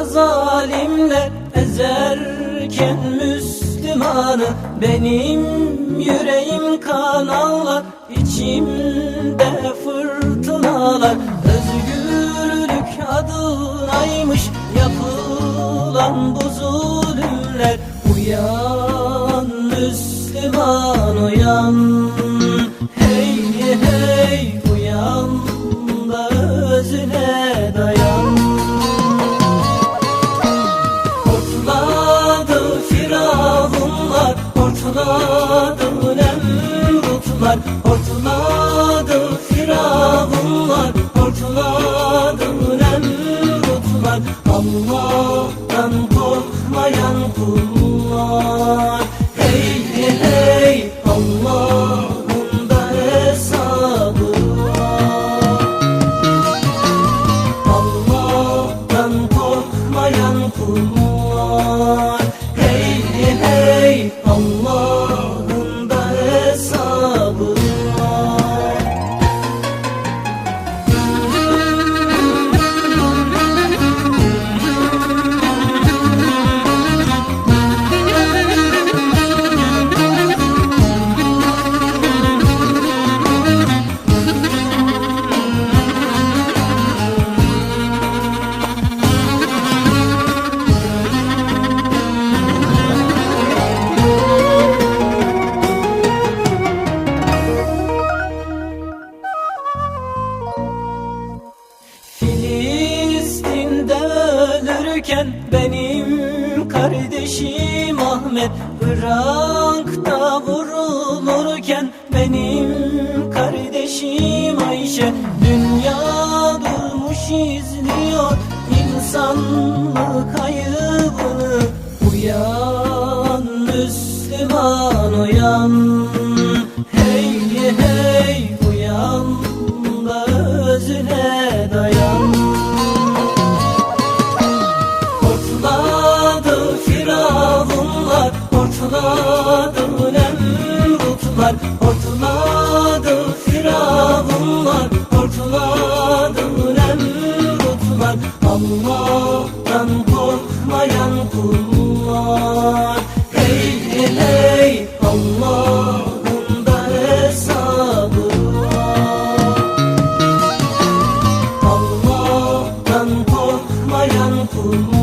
zalimler ezerken Müslümanı Benim yüreğim kan ağlar içimde fırtınalar. Özgürlük adınaymış yapılan bu zulümler. Uyan Müslüman uyan. Hey hey nemrutlar Hortladı firavunlar Hortladı nemrutlar. Allah'tan ölürken benim kardeşim Ahmet Irak'ta vurulurken benim kardeşim Ayşe Dünya durmuş izliyor insanlık ayıbını. Uyan Müslüman uyan. Hey var. Hortuladı Firavun var Hortuladı Nemrut Allah'tan korkmayan kullar. Hey hey hey Allah Allah'tan korkmayan kullar.